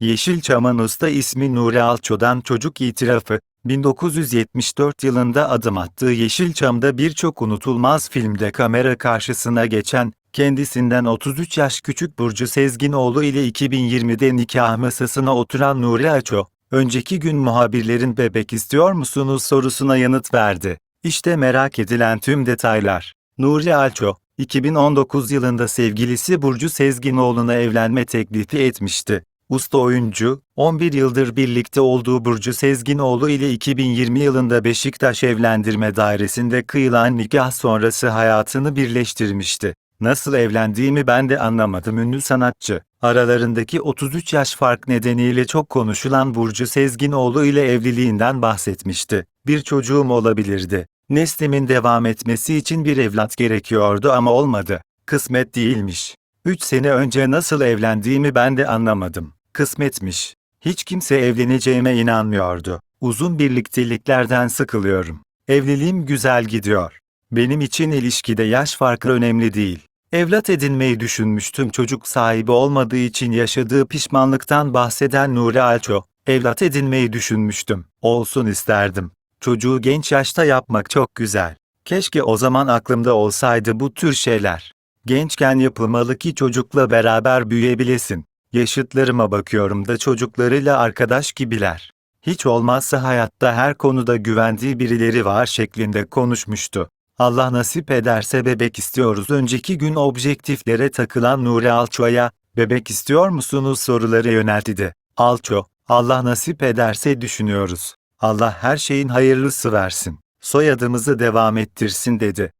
Yeşilçam'ın usta ismi Nuri Alço'dan çocuk itirafı, 1974 yılında adım attığı Yeşilçam'da birçok unutulmaz filmde kamera karşısına geçen, kendisinden 33 yaş küçük Burcu Sezginoğlu ile 2020'de nikah masasına oturan Nuri Alço, önceki gün muhabirlerin bebek istiyor musunuz sorusuna yanıt verdi. İşte merak edilen tüm detaylar. Nuri Alço, 2019 yılında sevgilisi Burcu Sezginoğlu'na evlenme teklifi etmişti. Usta oyuncu, 11 yıldır birlikte olduğu Burcu Sezginoğlu ile 2020 yılında Beşiktaş Evlendirme Dairesi'nde kıyılan nikah sonrası hayatını birleştirmişti. Nasıl evlendiğimi ben de anlamadım ünlü sanatçı. Aralarındaki 33 yaş fark nedeniyle çok konuşulan Burcu Sezginoğlu ile evliliğinden bahsetmişti. Bir çocuğum olabilirdi. Neslimin devam etmesi için bir evlat gerekiyordu ama olmadı. Kısmet değilmiş. 3 sene önce nasıl evlendiğimi ben de anlamadım. Kısmetmiş. Hiç kimse evleneceğime inanmıyordu. Uzun birlikteliklerden sıkılıyorum. Evliliğim güzel gidiyor. Benim için ilişkide yaş farkı önemli değil. Evlat edinmeyi düşünmüştüm çocuk sahibi olmadığı için yaşadığı pişmanlıktan bahseden Nuri Alço, evlat edinmeyi düşünmüştüm. Olsun isterdim. Çocuğu genç yaşta yapmak çok güzel. Keşke o zaman aklımda olsaydı bu tür şeyler. Gençken yapılmalı ki çocukla beraber büyüyebilesin. Yaşıtlarıma bakıyorum da çocuklarıyla arkadaş gibiler. Hiç olmazsa hayatta her konuda güvendiği birileri var şeklinde konuşmuştu. Allah nasip ederse bebek istiyoruz. Önceki gün objektiflere takılan Nuri Alço'ya, bebek istiyor musunuz soruları yöneltti. Alço, Allah nasip ederse düşünüyoruz. Allah her şeyin hayırlısı versin. Soyadımızı devam ettirsin dedi.